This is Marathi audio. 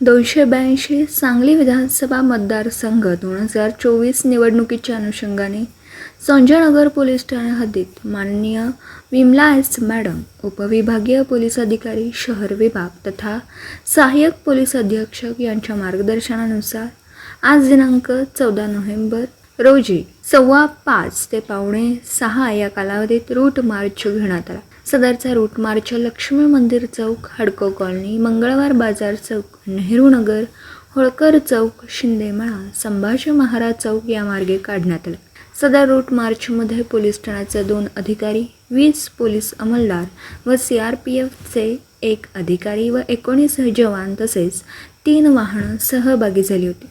दोनशे ब्याऐंशी सांगली विधानसभा मतदारसंघ दोन हजार चोवीस निवडणुकीच्या अनुषंगाने संजयनगर पोलीस ठाणे हद्दीत माननीय विमला एस मॅडम उपविभागीय पोलीस अधिकारी शहर विभाग तथा सहाय्यक पोलीस अधीक्षक यांच्या मार्गदर्शनानुसार आज दिनांक चौदा नोव्हेंबर रोजी सव्वा पाच ते पावणे सहा या कालावधीत रूट मार्च घेण्यात आला. सदरचा रूट मार्च लक्ष्मी मंदिर चौक हडको कॉलनी मंगळवार बाजार चौक नेहरू नगर होळकर चौक शिंदेमळा संभाजी महाराज चौक या मार्गे काढण्यात आला. सदर रूट मार्चमध्ये पोलीस ठाण्याचे दोन अधिकारी वीस पोलीस अंमलदार व सी आर पी एफचे एक अधिकारी व एकोणीस जवान तसेच तीन वाहनं सहभागी झाली होती.